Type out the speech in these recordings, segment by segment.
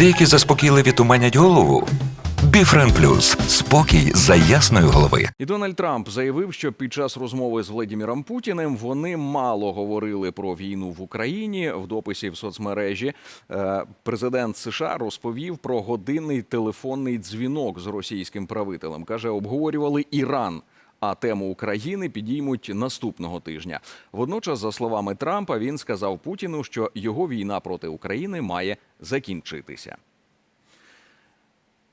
Деякі заспокійливі туманять голову. Біфрен Плюс спокій за ясної голови. І Дональд Трамп заявив, що під час розмови з Владіміром Путіним вони мало говорили про війну в Україні. В дописі в соцмережі е, президент США розповів про годинний телефонний дзвінок з російським правителем. каже, обговорювали Іран. А тему України підіймуть наступного тижня. Водночас, за словами Трампа, він сказав Путіну, що його війна проти України має закінчитися.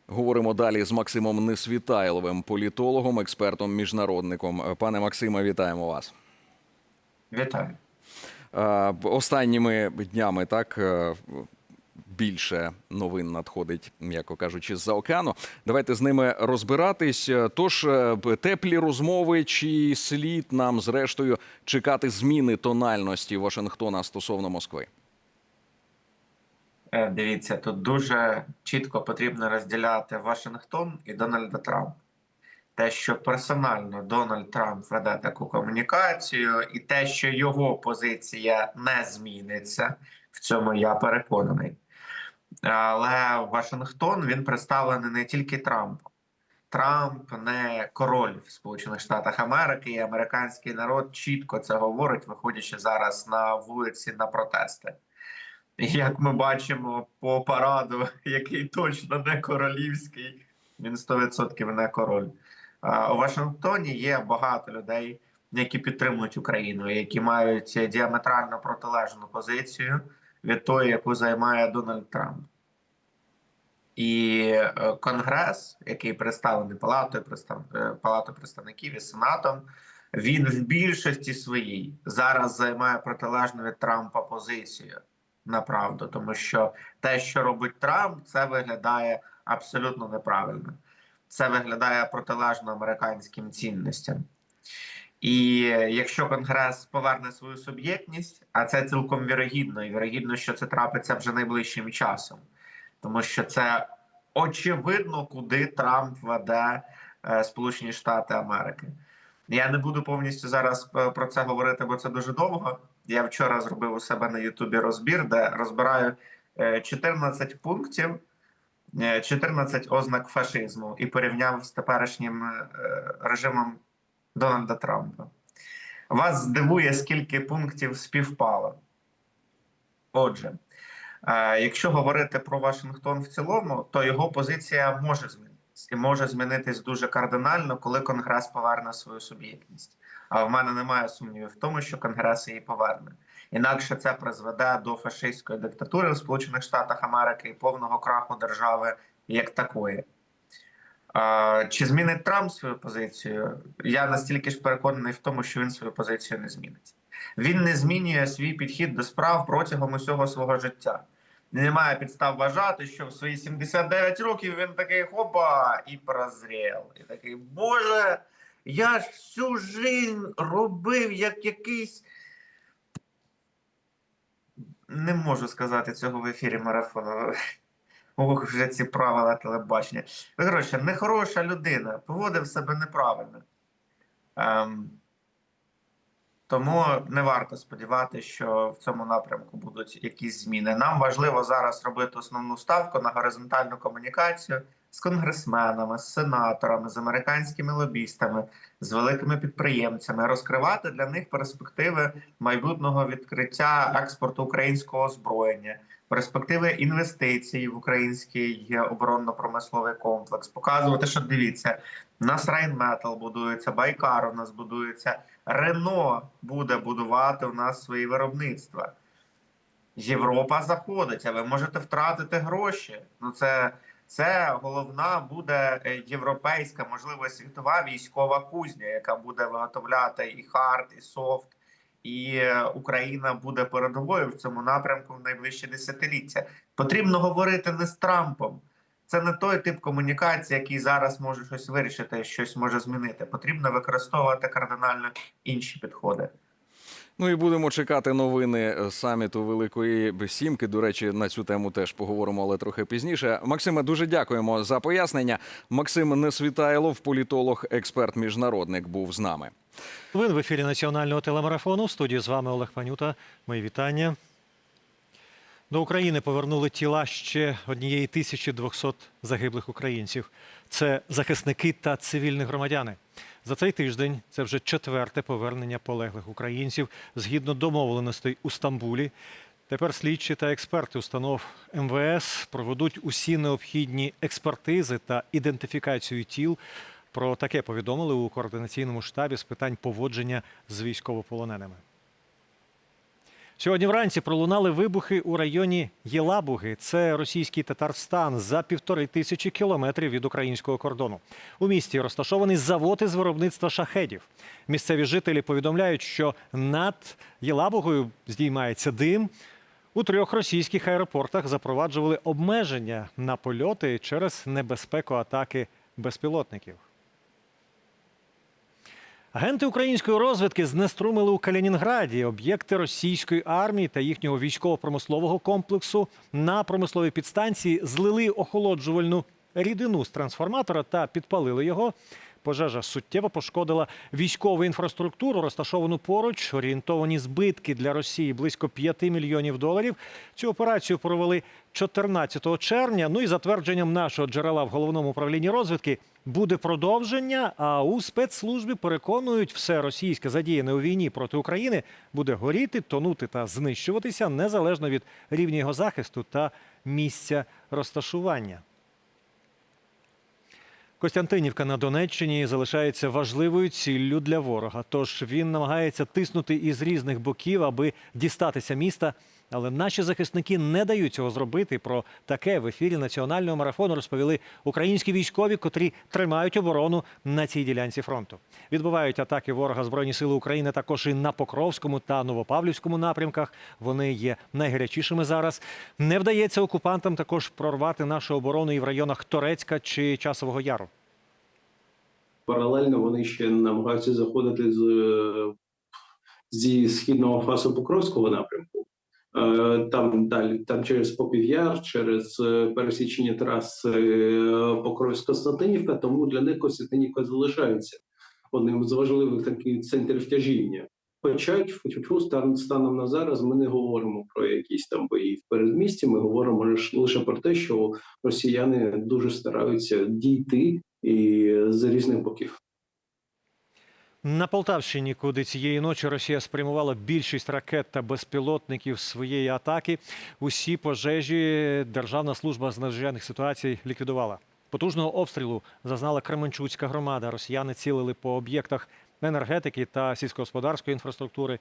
Говоримо далі з Максимом Несвітайловим, політологом, експертом, міжнародником. Пане Максиме, вітаємо вас. Вітаю. Е, Останніми днями так е, більше новин надходить, м'яко кажучи, з-за океану. Давайте з ними розбиратись. Тож е, теплі розмови, чи слід нам зрештою чекати зміни тональності Вашингтона стосовно Москви? Е, Дивіться, тут дуже чітко потрібно розділяти Вашингтон і Дональда Трампа. Те, що персонально Дональд Трамп веде таку комунікацію, і те, що його позиція не зміниться, в цьому я переконаний. Але Вашингтон він представлений не тільки Трампом. Трамп не король в Сполучених Штатах Америки, і американський народ чітко це говорить, виходячи зараз на вулиці на протести. Як ми бачимо по параду, який точно не королівський, він 100% не король. У Вашингтоні є багато людей, які підтримують Україну, які мають діаметрально протилежну позицію від тої, яку займає Дональд Трамп. І е, Конгрес, який представлений Палатою, е, Палатою представників і Сенатом, він в більшості своїй зараз займає протилежну від Трампа позицію направду, тому що те, що робить Трамп, це виглядає абсолютно неправильно. Це виглядає протилежно американським цінностям. І якщо Конгрес поверне свою суб'єктність, а це цілком вірогідно, і вірогідно, що це трапиться вже найближчим часом, тому що це очевидно, куди Трамп веде е, Сполучені Штати Америки. Я не буду повністю зараз е, про це говорити, бо це дуже довго. Я вчора зробив у себе на Ютубі розбір, де розбираю е, 14 пунктів, е, 14 ознак фашизму і порівняв з теперішнім режимом Дональда Трампа. Вас здивує, скільки пунктів співпало. Отже, е, якщо говорити про Вашингтон в цілому, то його позиція може змінитися і може змінитись дуже кардинально, коли Конгрес поверне свою суб'єктність. А в мене немає сумнівів в тому, що Конгрес її поверне. Інакше це призведе до фашистської диктатури в Сполучених Штатах Америки і повного краху держави як такої. Чи змінить Трамп свою позицію? Я настільки ж переконаний в тому, що він свою позицію не змінить. Він не змінює свій підхід до справ протягом усього свого життя. Немає підстав вважати, що в свої 79 років він такий хопа і прозрів. І такий, Боже, я ж всю жизнь робив як якийсь. Не можу сказати цього в ефірі марафону. Ох, вже ці правила телебачення. Ну, Коротше, нехороша людина, поводив себе неправильно. Ем, тому не варто сподіватися, що в цьому напрямку будуть якісь зміни. Нам важливо зараз робити основну ставку на горизонтальну комунікацію з конгресменами, з сенаторами, з американськими лобістами, з великими підприємцями, розкривати для них перспективи майбутнього відкриття експорту українського озброєння, перспективи інвестицій в український оборонно-промисловий комплекс, показувати, що дивіться, у нас Райнметал будується, Байкар у нас будується, Рено буде будувати у нас свої виробництва. Європа заходить, а ви можете втратити гроші. Ну це, це головна буде е, європейська, можливо, світова військова кузня, яка буде виготовляти і хард, і софт, і е, Україна буде передовою в цьому напрямку в найближчі десятиліття. Потрібно говорити не з Трампом. Це не той тип комунікації, який зараз може щось вирішити, щось може змінити. Потрібно використовувати кардинально інші підходи. Ну і будемо чекати новини е, саміту Великої Сімки. До речі, на цю тему теж поговоримо, але трохи пізніше. Максиме, дуже дякуємо за пояснення. Максим Несвітайлов, політолог, експерт, міжнародник, був з нами. Ви в ефірі національного телемарафону. В студії з вами Олег Панюта. Мої вітання. До України повернули тіла ще однієї 1200 загиблих українців. Це захисники та цивільні громадяни. За цей тиждень це вже четверте повернення полеглих українців згідно домовленостей у Стамбулі. Тепер слідчі та експерти установ МВС проведуть усі необхідні експертизи та ідентифікацію тіл. Про таке повідомили у координаційному штабі з питань поводження з військовополоненими. Сьогодні вранці пролунали вибухи у районі Єлабуги. Це російський Татарстан за півтори тисячі кілометрів від українського кордону. У місті розташований завод із виробництва шахедів. Місцеві жителі повідомляють, що над Єлабугою здіймається дим. У трьох російських аеропортах запроваджували обмеження на польоти через небезпеку атаки безпілотників. Агенти української розвідки знеструмили у Калінінграді об'єкти російської армії та їхнього військово-промислового комплексу. На промисловій підстанції злили охолоджувальну рідину з трансформатора та підпалили його. Пожежа суттєво пошкодила військову інфраструктуру, розташовану поруч. Орієнтовані збитки для Росії близько 5 мільйонів доларів. Цю операцію провели 14 червня. Ну і за твердженням нашого джерела в головному управлінні розвідки буде продовження. А у спецслужбі переконують, все російське задіяне у війні проти України буде горіти, тонути та знищуватися незалежно від рівня його захисту та місця розташування. Костянтинівка на Донеччині залишається важливою ціллю для ворога. Тож він намагається тиснути із різних боків, аби дістатися міста. Але наші захисники не дають цього зробити. Про таке в ефірі національного марафону розповіли українські військові, котрі тримають оборону на цій ділянці фронту. Відбувають атаки ворога збройні сили України також і на Покровському та Новопавлівському напрямках. Вони є найгарячішими зараз. Не вдається окупантам також прорвати нашу оборону і в районах Торецька чи Часового Яру. Паралельно вони ще намагаються заходити з е, зі східного фасу Покровського напрямку. Е, Там далі, там через Попів'яр, через е, пересічення трас е, Покровськ-Константинівка, тому для них Костянтинівка залишається одним з важливих таких центрів тяжіння. Хоча чу стан станом на зараз ми не говоримо про якісь там бої в передмісті. Ми говоримо лише про те, що росіяни дуже стараються дійти і з різних боків. На Полтавщині, куди цієї ночі Росія спрямувала більшість ракет та безпілотників своєї атаки, усі пожежі Державна служба з надзвичайних ситуацій ліквідувала. Потужного обстрілу зазнала Кременчуцька громада. Росіяни цілили по об'єктах енергетики та сільськогосподарської інфраструктури.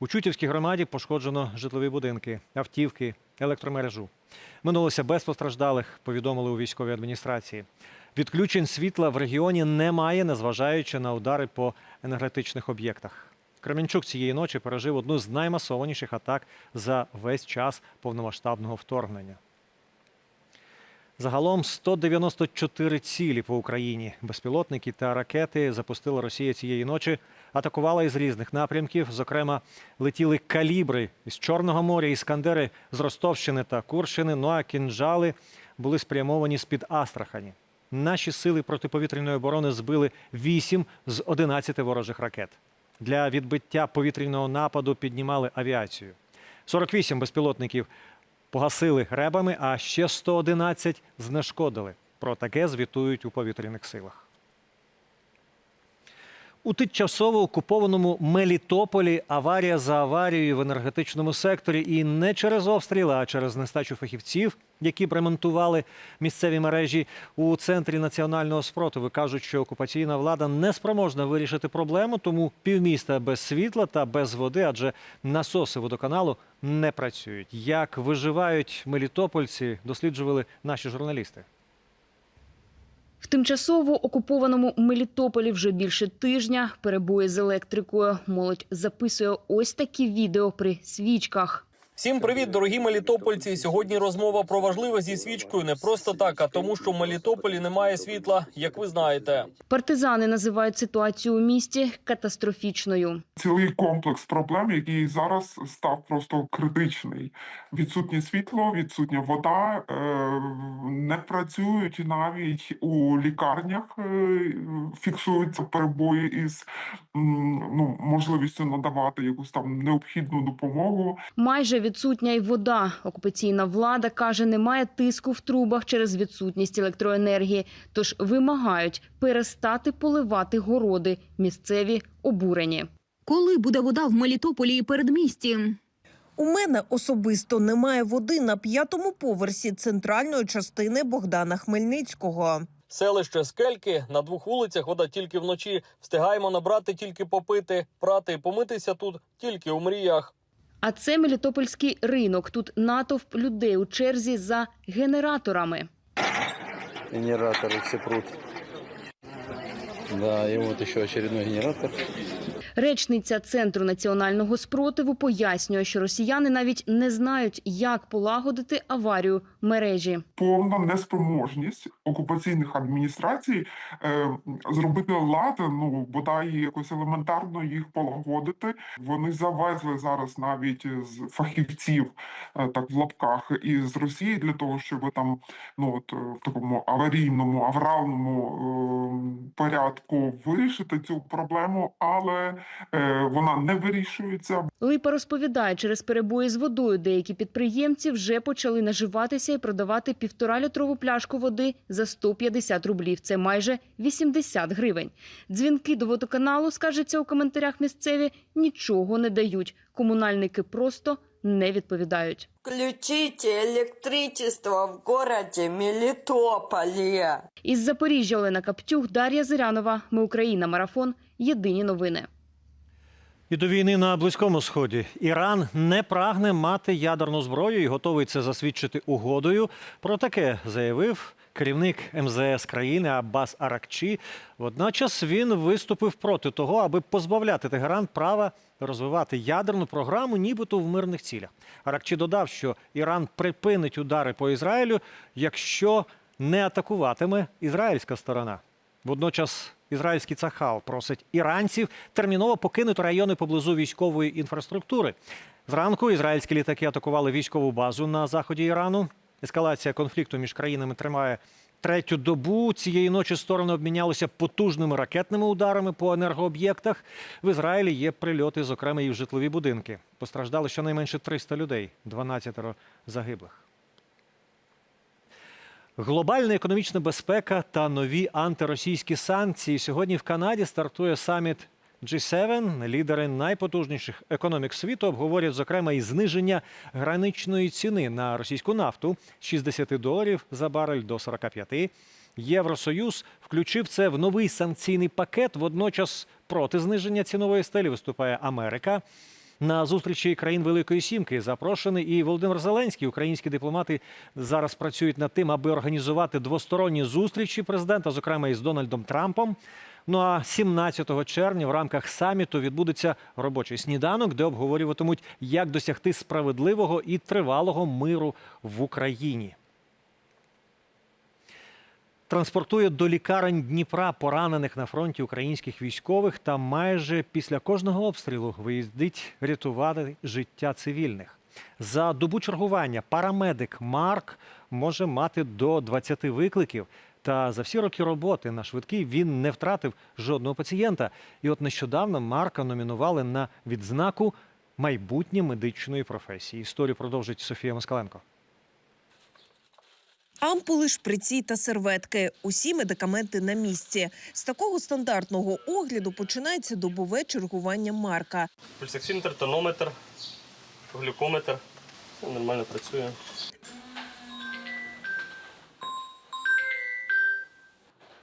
У Чутівській громаді пошкоджено житлові будинки, автівки, електромережу. Минулося без постраждалих, повідомили у військовій адміністрації. Відключень світла в регіоні немає, незважаючи на удари по енергетичних об'єктах. Кременчук цієї ночі пережив одну з наймасованіших атак за весь час повномасштабного вторгнення. Загалом 194 цілі по Україні. Безпілотники та ракети запустила Росія цієї ночі. Атакувала із різних напрямків. Зокрема, летіли калібри із Чорного моря, іскандери з Ростовщини та Курщини. Ну а кінжали були спрямовані з-під Астрахані. Наші сили протиповітряної оборони збили 8 з 11 ворожих ракет. Для відбиття повітряного нападу піднімали авіацію. 48 безпілотників погасили ребами, а ще 111 знешкодили. Про таке звітують у повітряних силах. У тимчасово окупованому Мелітополі аварія за аварією в енергетичному секторі і не через обстріли, а через нестачу фахівців, які б ремонтували місцеві мережі у центрі національного спротиву. Кажуть, що окупаційна влада не спроможна вирішити проблему, тому півміста без світла та без води, адже насоси водоканалу не працюють. Як виживають мелітопольці, досліджували наші журналісти. В тимчасово окупованому Мелітополі вже більше тижня перебої з електрикою. Молодь записує ось такі відео при свічках. Всім привіт, дорогі мелітопольці. Сьогодні розмова про важливе зі свічкою не просто так, а тому, що в Мелітополі немає світла, як ви знаєте. Партизани називають ситуацію у місті катастрофічною. цілий комплекс проблем, який зараз став просто критичний. Відсутнє світло, відсутня вода, е, не працюють навіть у лікарнях, е, фіксуються перебої із ну, можливістю надавати якусь там необхідну допомогу. Майже відсутня й вода. Окупаційна влада каже, немає тиску в трубах через відсутність електроенергії, тож вимагають перестати поливати городи. Місцеві обурені. Коли буде вода в Мелітополі і передмісті? У мене особисто немає води на п'ятому поверсі центральної частини Богдана Хмельницького. Селище Скельки на двох вулицях вода тільки вночі. Встигаємо набрати тільки попити, прати і помитися тут тільки у мріях. А це Мелітопольський ринок. Тут натовп людей у черзі за генераторами. Генератори всі прут. Да, і от ще очередной генератор. Речниця Центру національного спротиву пояснює, що росіяни навіть не знають, як полагодити аварію мережі. повна неспроможність окупаційних адміністрацій е, зробити лад, ну бодай якось елементарно їх полагодити. Вони завезли зараз навіть з фахівців, е, так в лапках, із Росії для того, щоб там ну от е, в такому аварійному, авральному е, порядку вирішити цю проблему, але вона не вирішується. Липа розповідає, через перебої з водою деякі підприємці вже почали наживатися і продавати півтора-літрову пляшку води за 150 рублів. Це майже 80 гривень. Дзвінки до водоканалу, скажеться у коментарях місцеві, нічого не дають. Комунальники просто не відповідають. Включите электричество в городе Мелитополе. Із Запоріжжя Олена Каптюх, Дар'я Зирянова. Ми Україна. Марафон. Єдині новини. І до війни на Близькому Сході Іран не прагне мати ядерну зброю і готовий це засвідчити угодою. Про таке заявив керівник МЗС країни Аббас Аракчі. Водночас він виступив проти того, аби позбавляти Тегеран права розвивати ядерну програму, нібито в мирних цілях. Аракчі додав, що Іран припинить удари по Ізраїлю, якщо не атакуватиме ізраїльська сторона. Водночас ізраїльський цахал просить іранців терміново покинути райони поблизу військової інфраструктури. Зранку ізраїльські літаки атакували військову базу на заході Ірану. Ескалація конфлікту між країнами тримає третю добу. Цієї ночі сторони обмінялися потужними ракетними ударами по енергооб'єктах. В Ізраїлі є прильоти, зокрема, і в житлові будинки. Постраждали щонайменше 300 людей, 12 загиблих. Глобальна економічна безпека та нові антиросійські санкції. Сьогодні в Канаді стартує саміт G7. Лідери найпотужніших економік світу обговорять, зокрема, і зниження граничної ціни на російську нафту з 60 доларів за барель до 45. Євросоюз включив це в новий санкційний пакет. Водночас проти зниження цінової стелі виступає Америка. На зустрічі країн Великої Сімки запрошений і Володимир Зеленський. Українські дипломати зараз працюють над тим, аби організувати двосторонні зустрічі президента, зокрема із Дональдом Трампом. Ну а 17 червня в рамках саміту відбудеться робочий сніданок, де обговорюватимуть, як досягти справедливого і тривалого миру в Україні. Транспортує до лікарень Дніпра поранених на фронті українських військових та майже після кожного обстрілу виїздить рятувати життя цивільних. За добу чергування парамедик Марк може мати до 20 викликів. Та за всі роки роботи на швидкий він не втратив жодного пацієнта. І от нещодавно Марка номінували на відзнаку майбутнє медичної професії. Історію продовжить Софія Москаленко. Ампули, шприці та серветки. Усі медикаменти на місці. З такого стандартного огляду починається добове чергування Марка. Пульсоксиметр, тонометр, глюкометр. Все нормально працює.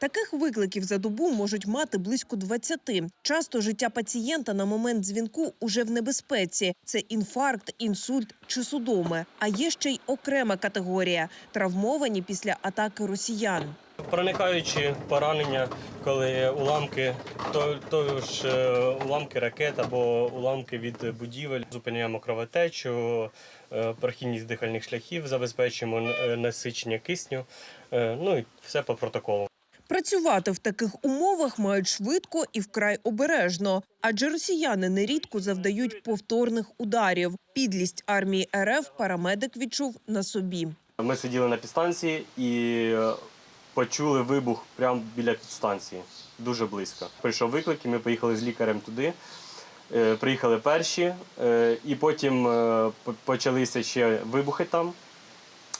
Таких викликів за добу можуть мати близько 20. Часто життя пацієнта на момент дзвінку уже в небезпеці. Це інфаркт, інсульт чи судоми. А є ще й окрема категорія травмовані після атаки росіян. Проникаючі поранення, коли уламки, то, то ж е, уламки ракет або уламки від будівель, зупиняємо кровотечу, е, прохідність дихальних шляхів, забезпечуємо е, насичення кисню, ну і все по протоколу. Працювати в таких умовах мають швидко і вкрай обережно, адже росіяни нерідко завдають повторних ударів. Підлість армії РФ парамедик відчув на собі. Ми сиділи на підстанції і е, почули вибух прямо біля підстанції, дуже близько. Прийшов виклик, і ми поїхали з лікарем туди. Е, Приїхали перші, е, і потім почалися ще вибухи там.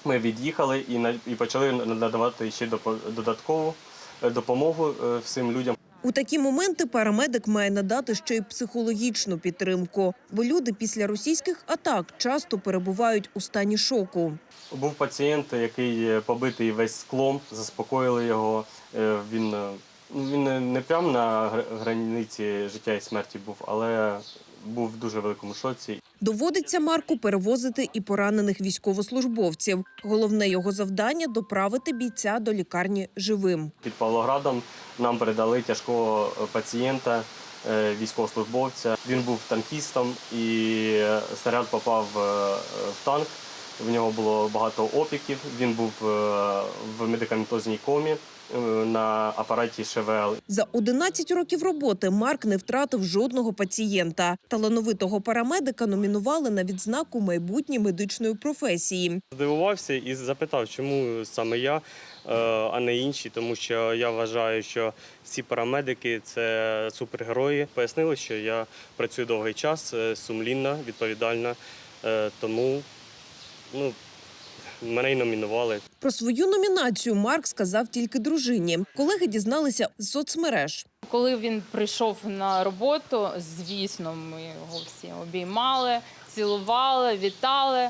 Ми від'їхали і і почали надавати ще додаткову допомогу е, всім людям. У такі моменти парамедик має надати ще й психологічну підтримку, бо люди після російських атак часто перебувають у стані шоку. Був пацієнт, який е, побитий весь склом, заспокоїли його. Е, Він, е, він не- прямо на гр- границі життя і смерті був, але був в дуже великому шоці. Доводиться Марку перевозити і поранених військовослужбовців. Головне його завдання доправити бійця до лікарні живим. Під Павлоградом нам передали тяжкого пацієнта, е, військовослужбовця. Він був танкістом і е, снаряд попав е, в танк. В нього було багато опіків. Він був е, в медикаментозній комі е, на апараті ШВЛ. За 11 років роботи Марк не втратив жодного пацієнта. Талановитого парамедика номінували на відзнаку майбутнє медичної професії. Здивувався і запитав, чому саме я, е, а не інші, тому що я вважаю, що всі парамедики це супергерої. Пояснили, що я працюю довгий час, сумлінно, відповідально, е, тому ну, мене й номінували. Про свою номінацію Марк сказав тільки дружині. Колеги дізналися з соцмереж. Коли він прийшов на роботу, звісно, ми його всі обіймали, цілували, вітали.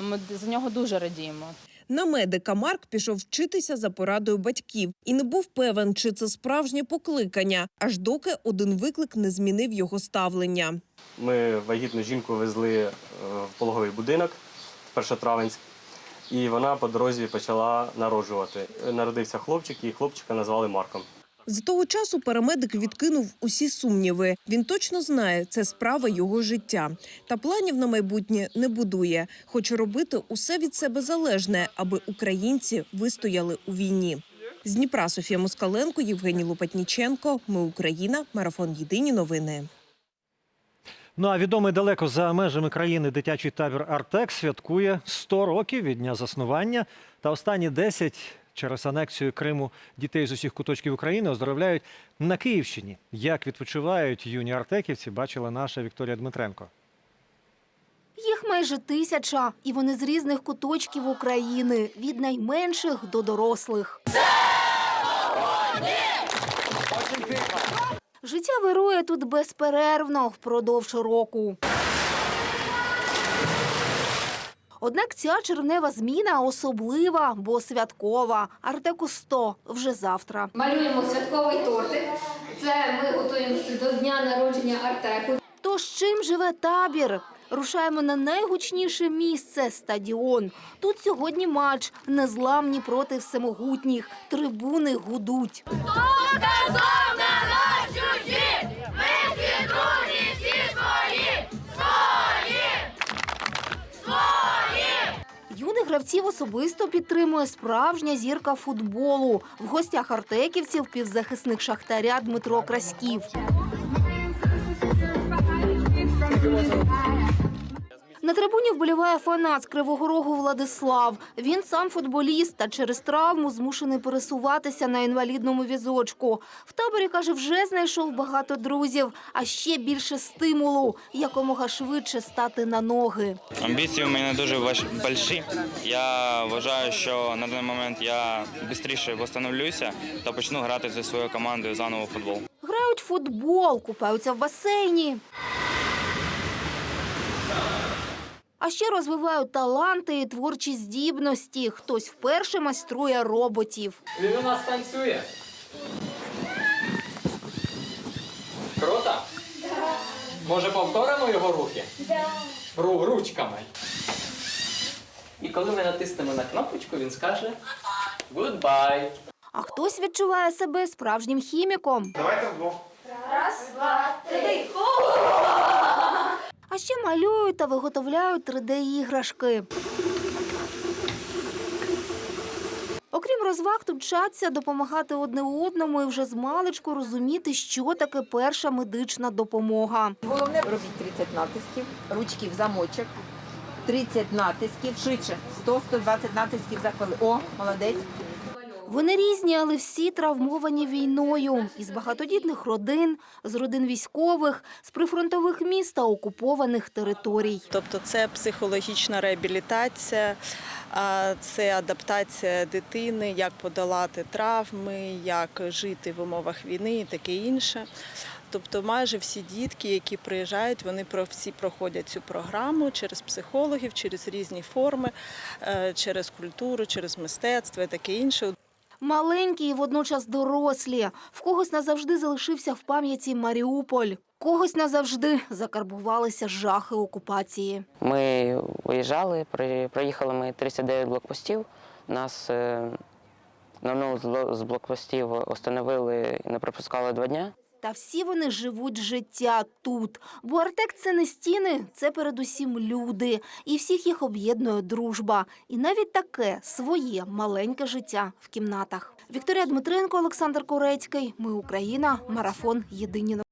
Ми за нього дуже радіємо. На медика Марк пішов вчитися за порадою батьків і не був певен, чи це справжнє покликання, аж доки один виклик не змінив його ставлення. Ми вагітну жінку везли е, в пологовий будинок Першотравенськ, і вона по дорозі почала народжувати. Народився хлопчик, і хлопчика назвали Марком. З того часу парамедик відкинув усі сумніви. Він точно знає, це справа його життя. Та планів на майбутнє не будує. Хоче робити усе від себе залежне, аби українці вистояли у війні. З Дніпра Софія Москаленко, Євгеній Лопатніченко. Ми Україна. Марафон Єдині новини. Ну а відомий далеко за межами країни дитячий табір Артек святкує 100 років від дня заснування. Та останні 10 через анексію Криму дітей з усіх куточків України оздоровляють на Київщині. Як відпочивають юні артеківці, бачила наша Вікторія Дмитренко. Їх майже тисяча, і вони з різних куточків України, від найменших до дорослих. Життя вирує тут безперервно впродовж року. Однак ця червнева зміна особлива, бо святкова. Артеку 100 вже завтра. Малюємо святковий тортик. Це ми готуємося до дня народження Артеку. Тож чим живе табір? Рушаємо на найгучніше місце стадіон. Тут сьогодні матч незламні проти всемогутніх. Трибуни гудуть. Юних гравців особисто підтримує справжня зірка футболу. В гостях артеківців півзахисник шахтаря Дмитро Краськів. На трибуні вболіває фанат з Кривого Рогу Владислав. Він сам футболіст та через травму змушений пересуватися на інвалідному візочку. В таборі, каже, вже знайшов багато друзів, а ще більше стимулу якомога швидше стати на ноги. Амбіції у мене дуже больші. Я вважаю, що на даний момент я швидше встановлюся та почну грати зі своєю командою заново в футбол. Грають в футбол, купаються в басейні. А ще розвивають таланти і творчі здібності. Хтось вперше майструє роботів. Він у нас танцює. Круто? Може повторимо його рухи? Ру ручками. І коли ми натиснемо на кнопочку, він скаже Goodbye. А хтось відчуває себе справжнім хіміком. Давайте вдвох. Раз, два, три. А ще малюють та виготовляють 3D-іграшки. Окрім розваг, тут вчаться допомагати одне одному і вже з маличку розуміти, що таке перша медична допомога. Головне робіть 30 натисків, ручки в замочок, 30 натисків, швидше, 100-120 натисків за хвилину. О, молодець. Вони різні, але всі травмовані війною. Із багатодітних родин, з родин військових, з прифронтових міст та окупованих територій. Тобто це психологічна реабілітація, це адаптація дитини, як подолати травми, як жити в умовах війни і таке інше. Тобто майже всі дітки, які приїжджають, вони всі проходять цю програму через психологів, через різні форми, е, через культуру, через мистецтво і таке інше. Маленькі і водночас дорослі. В когось назавжди залишився в пам'яті Маріуполь. Когось назавжди закарбувалися жахи окупації. Ми виїжджали, проїхали ми 39 блокпостів. Нас е, на з з блокпостів остановили і не пропускали два дня. Та всі вони живуть життя тут. Бо Артек – це не стіни, це передусім люди. І всіх їх об'єднує дружба. І навіть таке своє маленьке життя в кімнатах. Вікторія Дмитренко, Олександр Корецький. Ми Україна. Марафон. Єдині.